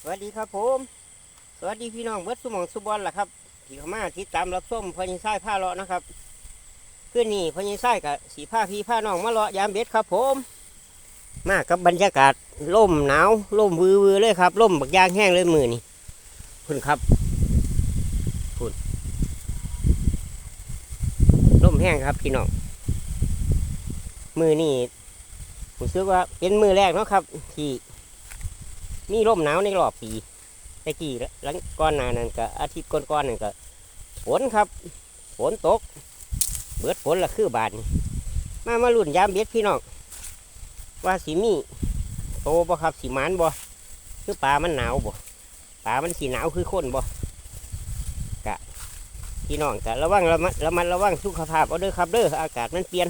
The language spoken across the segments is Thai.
สวัสดีครับผม สวัสดีพี่น้องเบิร์ดสมองสุบอลล่ะครับที่เข้ามาติดตามรับชมพญิไส้ผ้าเลาะนะครับคืนนี้พญิไส้กับสีผ้าพี่ผ้าน้องมาเลาะยามเบ็ดครับผม มากับบรรยากาศล่มหนาวล่มวือวือเลยครับล่มบักยางแห้งเลยมือนี่คุณครับคุณล่มแห้งครับพี่น้องมือนี่ผมซื้อว่าเป็นมือแรกเนาะครับ ที่ มีร่มหนาวในรอบปีตะกี้หลังก้อนหนานั้นก็อาทิตย์ก้อนๆนั่นก็ฝนครับฝนตก เบิดฝนละคือบาดนี่มามาลุ่นยามเบ็ดพี่น้องว่าสีมีโตบ่ครับสีมันบ่คือปลามันหนาวบ่ปลามันสีหนาวคือคนบ่กะพี่น้องกะระวังระมัดระมัดระวังสุขภาพเอาเด้อครับเด้ออากาศมันเปลี่ยน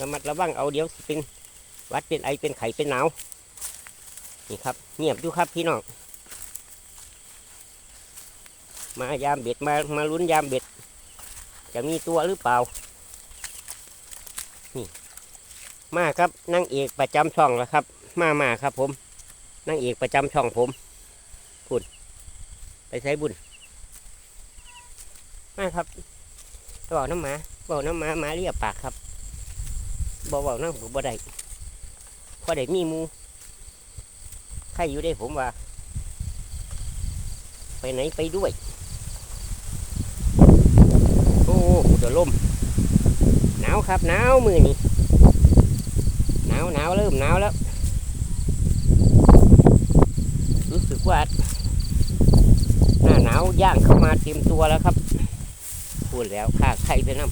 ระมัดระวังเอาเดี๋ยวสิเป็นวัดเป็นไอเป็นไข้เป็นหนาว นี่ครับ เงียบอยู่ครับพี่น้อง มายามเบ็ดมามาลุ้นยามเบ็ด จะมีตัวหรือเปล่า นี่ มาครับนางเอกประจำช่องแล้วครับ มามาครับ ผมนางเอกประจำช่องผมพูดไปใช้บุญมาครับบอกน้ำหมาบอกน้ำหมาหมาเรียบปากครับบอกบอกน้ำหูบ่ได้พอได้มีมู ครอยู่ได้ผมว่า ไปไหนไปด้วย โอ้เดี๋ยวลมหนาวครับหนาวมือนี่หนาวหนาวเริ่มหนาวแล้ว รู้สึกว่าหน้าหนาวย่างเข้ามาเต็มตัวแล้วครับพูดแล้วข้าใครไปน้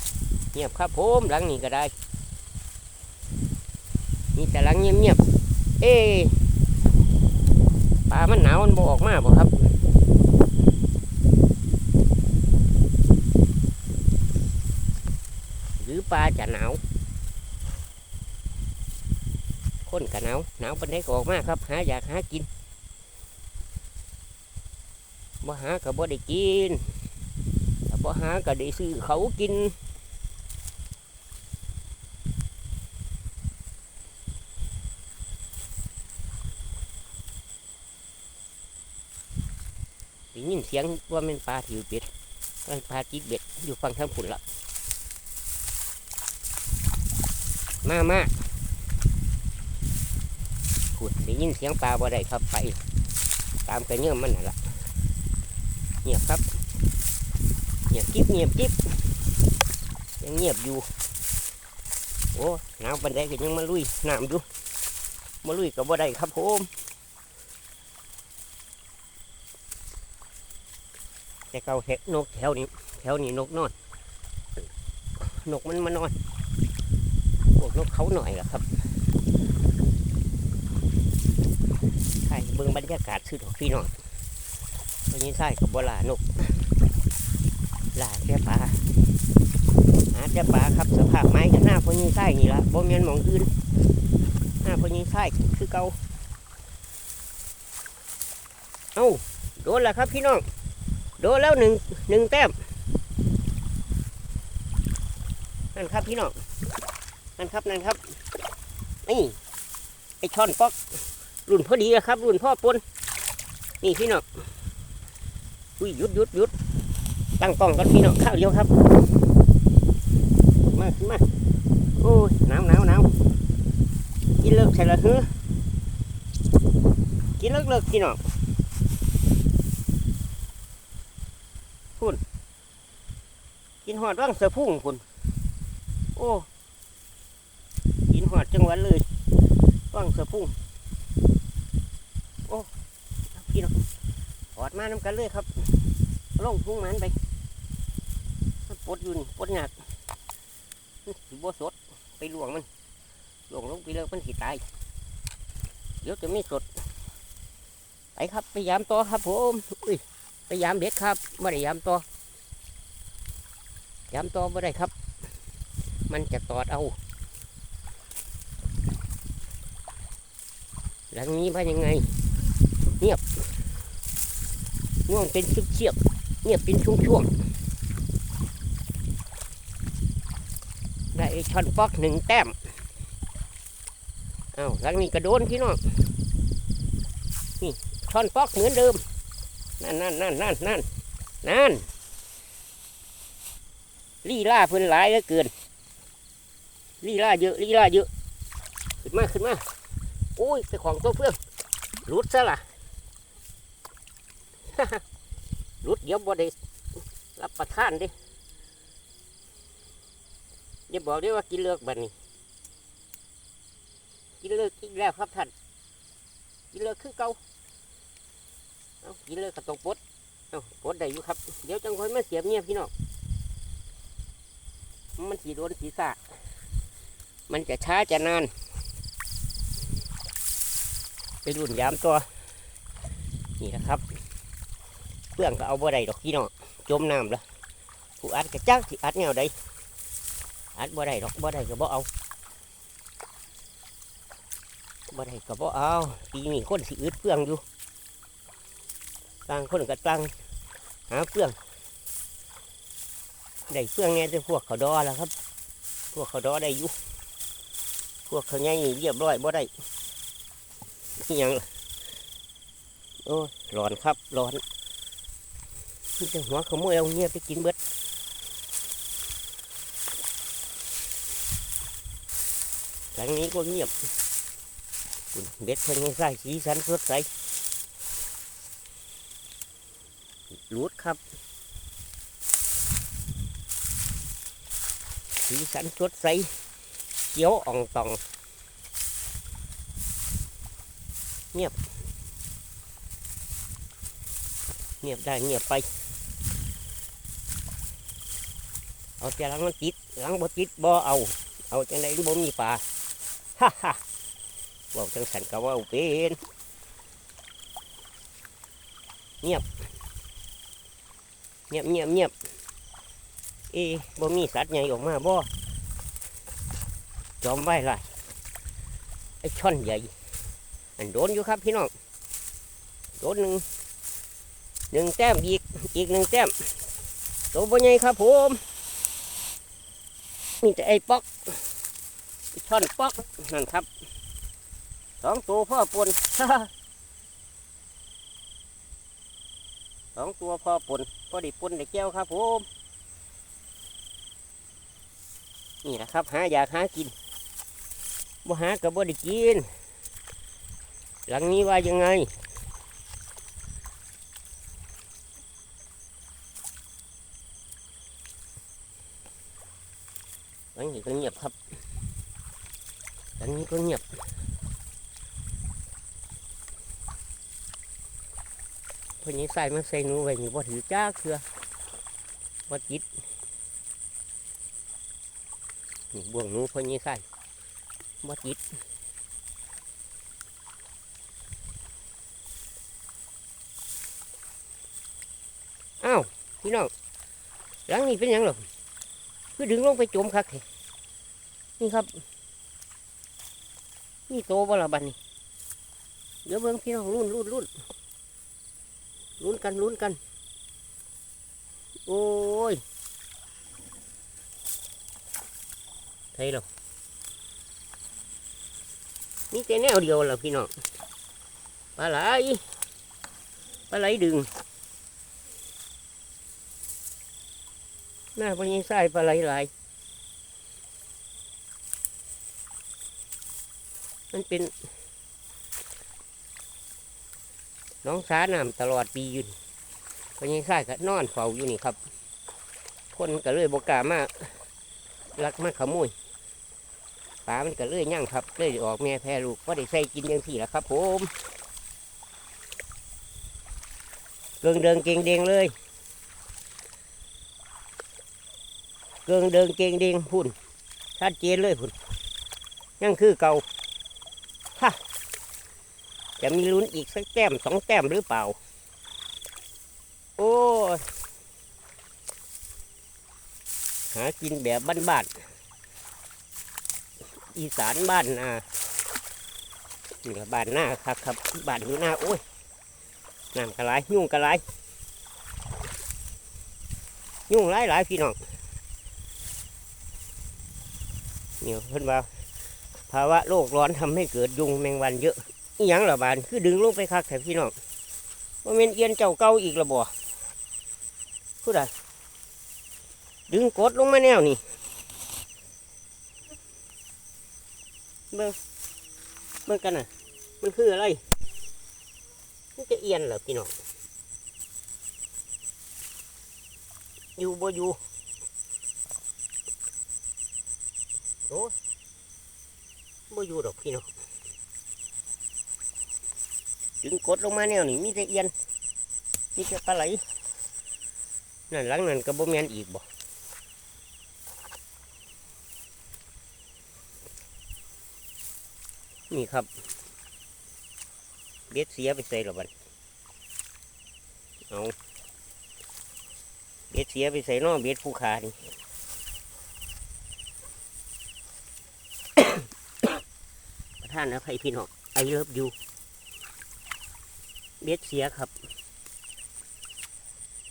ำเงียบครับผมหลังนี้ก็ได้นี่แต่หลังเงียบเงียบๆเอ๊ มันหนามันบออกมาบ่ครับหรือปลาจะหนาวคนก็หนาวหนาวปันได้ก็ออกมาครับ หาอยากหากินบ่หาก็บ่ได้กินถ้าบ่หาก็ได้ซื้อเขากิน ยินเสียงว่าเป็นปลาถิวเป็ดมันปลาจิกเบ็ดอยู่ฝั่งทางผุนละมามาขุดได้ยินเสียงปลาบ่ได้ครับไป ตามกระเนื่อมมันน่ะละเงียบครับ เงียบกิ๊บเงียบกิ๊บยังเงียบอยู่ โอ้หนาวปันไดก็ยังมาลุยน้ำอยู่มาลุยกับบ่ได้ครับผม แต่เกาเห็ดนกแถวนี้แถวนี้นกนอนนกมันมานอนพวกนกเขาหน่อยล่ะครับใช่เบิ่งบรรยากาศสุดของพี่น้องวันนี้ใช่กับบลานกลาแค่ปลาหาแต่ปลาครับสภาพไม้กับหน้าพวกนี้ใช่นี่ละบ่เมียนมองอื่นหน้าพวกนี้ใช่คือเกาเอ้าโดนแล้วครับพี่น้อง โดนแล้วหนึ่งหนึ่งแต้มนั่นครับพี่น้องนั่นครับนั่นครับนี่ไอช่อนป๊อก รุ่นพอดีนะครับ รุ่นพ่อปนนี่พี่น้องอุ้ยยุดยุดยุดตั้งกล้องกันพี่น้องข้าวเดียวครับ มาขึ้นมาโอ้ยหนาวหนาวหนาวกินเลิกใช่ละเฮ้อกินเลิกเลิกพี่น้อง กินหอดว่างเสือพุ่งคุณโอ้กินหอดจังหวัดเลยว่างเสือพุ่งโอ้พี่น้องหอดมาน้ำกันเลยครับลงพุ่งมันไปปดยู่นปดหนักมันสิบสดไปหลวงมันหลวงลงไปเลยมันสิตายเดี๋ยวจะไม่สดไปครับไปยามต่อครับผมอุ้ย ไปยามเด็ดครับไม่ได้ยามต่อย้ำตัวไม่ได้ครับ มันจะตอดเอา หลังนี้ว่ายังไง เงียบง่วงเป็นชุบเชียบเงียบเป็นช่วงช่วงๆได้ช็อตฟอกหนึ่งแต้มเอาหลังนี้กระโดนพี่น้องนี่ช่อนปอกเหมือนเดิม นั่นนั่นนั่นนั่นนั่นนั่นลี่ล่าเพิ่นหลายเหลือเกินลี่ล่าเยอะลี่ล่าเยอะขึ้นมาขึ้นมาโอ้ยแต่ของตัวเพื่อนรุดซะล่ะรุดเดี๋ยวบ่ได้รับประทานเดิอย่าบอกได้ว่ากินเลือกบัดนี้ กินเลือกอีกแล้วครับท่านกินเลือกคือเก่า เอากินเลือกระตกปดเอาปดได้อยู่ครับ เดี๋ยวจังค่อยมาเสียบเงียบพี่น้องมันสีโดนศีรษะมันจะช้าจะนาน ไปรุ่นยามตัว นี่นะครับเพื่องก็เอาบ่ได้ดอกพี่น้องจมน้ำล้วผู้อัดก็จักสิอัดแนวใดอัดบ่ได้ดอกบ่ได้ก็บ่เอาบ่ได้ก็บ่เอาปีนี้คนสิอึดเพื่องอยู่ ต่างคนก็ต่างหาเพื่องได้เพื่องแน่แต่พวกเขาดอแล้วครับ พวกเขาดอได้อยู่พวกเขาใหญ่นี่เรียบร้อยบ่ได้นี่ยังโอ้ร้อนครับร้อนนี่จะหัวขโมยเอาเงียไปกินเบิดหลังนี้ก็เงียบเบ็ดเพิ่งให้ใส่สีสันสดใส รูดครับ สีสันสดใสเขียวอ่องตอง เงียบ เงียบได้เงียบไป เอาแต่ลังมันติดลังบ่ติดบ่เอา เอาจังไดบ่มีปลาฮ่าฮ่าบอกจังสันก็ว่าเป็นเงียบ เงียบเงียบเงียบเอบ่มีสัตว์ใหญ่ออกมาบ่จอมไว้ไรไอ้ช่อนใหญ่ อันโดนอยู่ครับพี่น้องโดนหนึ่งหนึ่งแต้มอีกอีกหนึ่งแต้มตัวบนใหญ่ครับผมนี่แต่ไอ้ป๊อกไอ้ช่อนป๊อกนั่นครับสองตัวพ่อปน ส องตัวพ่อปนพอดีปนได้แก้วครับผมนี่แหละครับ หาอยากหากินบ่หากับบ่ได้กิน หลังนี้ว่ายังไงหลังนี้ก็เงียบครับหลังนี้ก็เงียบ พอนี้ใส่มาใส่หนูไว้นี่บ่ถือจ้าเคือบ่จิตนี่บ่วงหนูพอนี้ใส่บ่จิตอ้าวพี่น้องหลังนี้เป็นยังหรอคือดึงลงไปจมคักเถนี่ครับนี่โตบ่ละบันนี่เดี๋ยวเบิ่งพี่น้องรุ่นรุ่นรุ่น รุ่นกันรุ่นกัน โอ้ยไทยหรอนี่แต่แนวเดียวล่ะพี่น้องปลาไหลปลาไหลดึงหน้าพญิงใส่ปลาไหลไหลายมันเป็น น้องสาน้ำตลอดปียู่นี่พญิงใส่ก็นอนเฝ้าอยู่นี่ครับ คนก็เลยบกามาลักมาขโมยปลามันก็เลยยั่งครับเลยออกแม่แพรลูกก็ได้ใส่กินอย่างที่ละครับ ผมเกิงเดิงเก่งเดงเลย เกิงเดิงเก่งเด้งพุ่นชัดเจนเลยพุ่นยังคือเก่า จะมีลุ้นอีกสักแต้มสองแต้มหรือเปล่า โอ้ยหากินแบบบ้านๆอีสานบ้านนานี่ละบ้านหน้าครับครับบ้านหน้าโอ้ยน้ำกระไรยุ่งกระไรยุ่งหลายหลายพี่น้องเนี่เพิ่นว่าภาวะโลกร้อนทำให้เกิดยุงแมงวันเยอะ อีหยังละบานคือดึงลงไปคักแถวพี่น้องว่าเมนเอียนเจ้าเก่าอีกละบ่พูดอะดึงกดลงมาแนวนี่เบิ่งเบิ่งกันน่ะ มันคืออะไรมันจะเอียนเหรอพี่น้องอยู่บ่อยู่โอ้บ่อยู่ดอกพี่น้อง ดึงกดลงมาแนวนี่มีแต่เอียนมีแต่ปลาไหลนั่นหลังนั้นก็บ่แม่นอีกบ่นี่ครับเบ็ดเสียไปใส่หรอบันเอาเบ็ดเสียไปใส่น้อเบ็ดผู้ขานี่ประธานอภัยพี่น้องไอเลิฟยู เบ็ดเสียครับ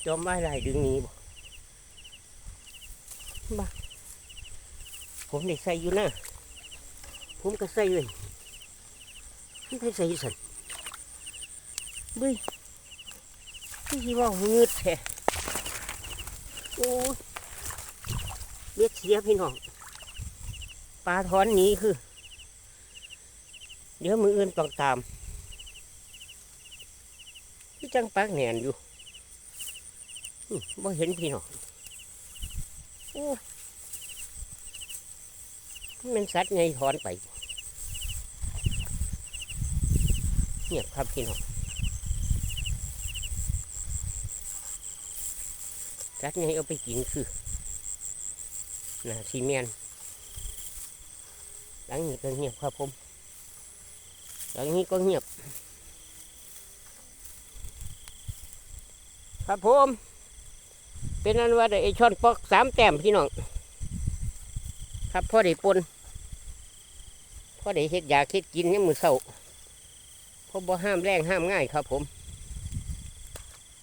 จอมไม้ลายดึงหนี้บ่บ้าผมได้ใส่อยู่นะผมก็ใส่เลยไม่ได้ใส่สันเบ้ยที่ว่าเงืดแท้โอ้ยเบ็ดเสียพี่น้องปลาถอนหนี้คือ เดี๋ยวมืออื่นต้องตาม ที่จังปักแหนนอยู่บ่เห็นพี่น้องโอ้มันสัตว์ไงถอนไปเงียบครับพี่น้องจัดไงเอาไปกินคือน่าซีเมนหลังนี้ก็เงียบครับผมหลังนี้ก็เงียบ ครับผม เป็นอันว่าได้ไอช่อนปอกสามแต้มพี่น้อง ครับพ่อได้ปนพ่อได้เฮ็ดยาเฮ็ดกินเนี่ยมือเศร้าพ่อบ่ห้ามแรงห้ามง่ายครับผม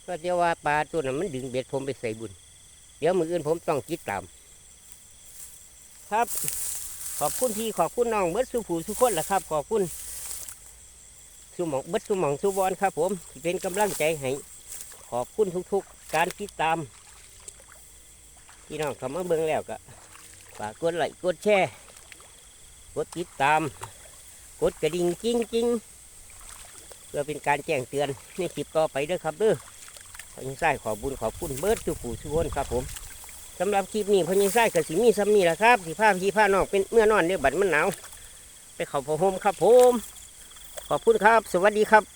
ก็เดี๋ยวว่าปลาตัวนั้นมันดึงเบ็ดผมไปใส่บุญ เดี๋ยวมืออื่นผมต้องคิดตาม ครับขอบคุณพี่ขอบคุณน้องเบิดสุผูสุคนแหละครับ ขอบคุณสุหมองเบิดสุหมองสุบอลครับผมเป็นกำลังใจให้ อบคุณทุกๆ การติดตามพี่น้องเข้ามาเบิ่งแล้วก็ฝากกดไลค์กดแชร์กดติดตาม กดกระดิ่งจริงจริงๆเพื่อเป็นการแจ้งเตือนในคลิปต่อไปด้อครับเด้อพญิงไส้ขอบุญขอบคุณเบิร์ดทุกผู้ทุกคนครับผมสำหรับคลิปนี้พญิงไส้กับสีมีซ้ำนี่แหละครับสีผ้าพี่ผ้านอกเป็นเมื่อนอนเดี๋ยบัดมันหนาวไปเขาพอโฮมครับผม ขอบคุณครับ สวัสดีครับ